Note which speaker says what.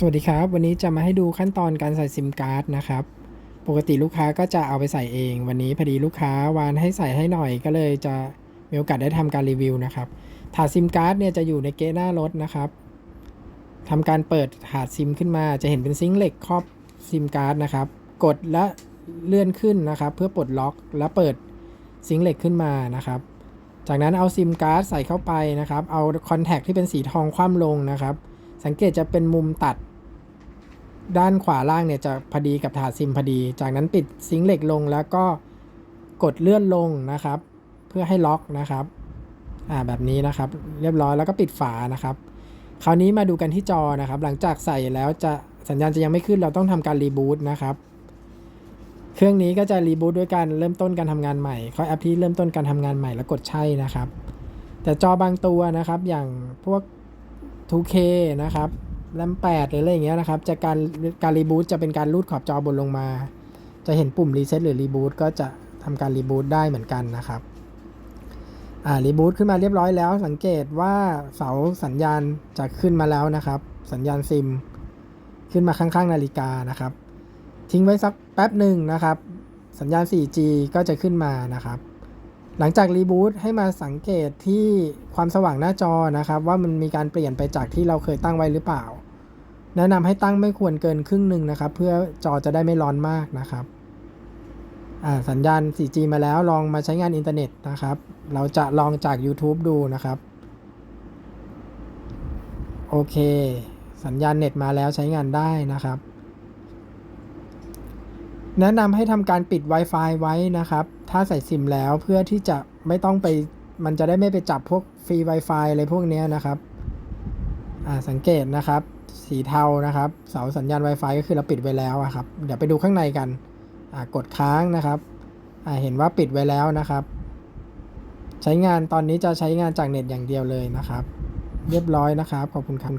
Speaker 1: สวัสดีครับ วันนี้จะมาให้ดูขั้นตอนการใส่ซิมการ์ดนะครับ ปกติลูกค้าก็จะเอาไปใส่เอง วันนี้พอดีลูกค้าวานให้ใส่ให้หน่อยก็เลยจะมีโอกาสได้ทำการรีวิวนะครับ ถาดซิมการ์ดเนี่ยจะอยู่ในเก๊ะหน้ารถนะครับทำการเปิดถาดซิมขึ้นมาจะเห็นเป็นซิงค์เหล็กครอบซิมการ์ดนะครับ กดและเลื่อนขึ้นนะครับ เพื่อปลดล็อกและเปิดซิงค์เหล็กขึ้นมานะครับจากนั้นเอาซิมการ์ดใส่เข้าไปนะครับ เอาคอนแทคที่เป็นสีทองคว่ำลงนะครับ สังเกตจะเป็นมุมตัด ด้านขวาล่างเนี่ยจะพอดีกับถาดซิมพอดี จากนั้นปิดซิงเหล็กลงแล้วก็กดเลื่อนลงนะครับ เพื่อให้ล็อกนะครับอ่าแบบนี้นะครับ เรียบร้อยแล้วก็ปิดฝานะครับ คราวนี้มาดูกันที่จอนะครับ หลังจากใส่แล้วจะสัญญาณจะยังไม่ขึ้นเราต้องทำการรีบูตนะครับเครื่องนี้ก็จะรีบูตด้วยการเริ่มต้นการทำงานใหม่เข้าแอปที่เริ่มต้นการทำงานใหม่แล้วกดใช่นะครับ แต่จอบางตัวนะครับอย่างพวก 2K นะครับ แรม8หรืออะไรอย่างเงี้ยนะครับ จะการการรีบูตจะเป็นการลูดขอบจอบนลงมา จะเห็นปุ่มรีเซ็ตหรือรีบูตก็จะทำการรีบูตได้เหมือนกันนะครับ อ่ารีบูตขึ้นมาเรียบร้อยแล้ว สังเกตว่าเสาสัญญาณจะขึ้นมาแล้วนะครับ สัญญาณซิม ขึ้นมาข้างๆนาฬิกานะครับ ทิ้งไว้สักแป๊บหนึ่งนะครับ สัญญาณ 4G ก็จะขึ้นมานะครับ หลังจากรีบูตให้มาสังเกตที่ความสว่างหน้าจอนะครับ ว่ามันมีการเปลี่ยนไปจากที่เราเคยตั้งไว้หรือเปล่า แนะนำให้ตั้งไม่ควรเกินครึ่งหนึ่งนะครับ เพื่อจอจะได้ไม่ร้อนมากนะครับสัญญาณ 4G มาแล้วลองมาใช้งานอินเทอร์เน็ตนะครับ เราจะลองจาก YouTube ดูนะครับ โอเค สัญญาณเน็ตมาแล้วใช้งานได้นะครับ แนะนำให้ทำการปิด Wi-Fi ไว้นะครับ ถ้าใส่ซิมแล้วเพื่อที่จะไม่ต้องไป มันจะได้ไม่ไปจับพวกฟรี Wi-Fi อะไรพวกนี้นะครับอ่าสังเกตนะครับ สีเทานะครับ เสาสัญญาณ Wi-Fi ก็คือเราปิดไว้แล้วอะครับ เดี๋ยวไปดูข้างในกันอ่ากดค้างนะครับอ่าเห็นว่าปิดไว้แล้วนะครับ ใช้งานตอนนี้จะใช้งานจากเน็ตอย่างเดียวเลยนะครับ เรียบร้อยนะครับ ขอบคุณครับ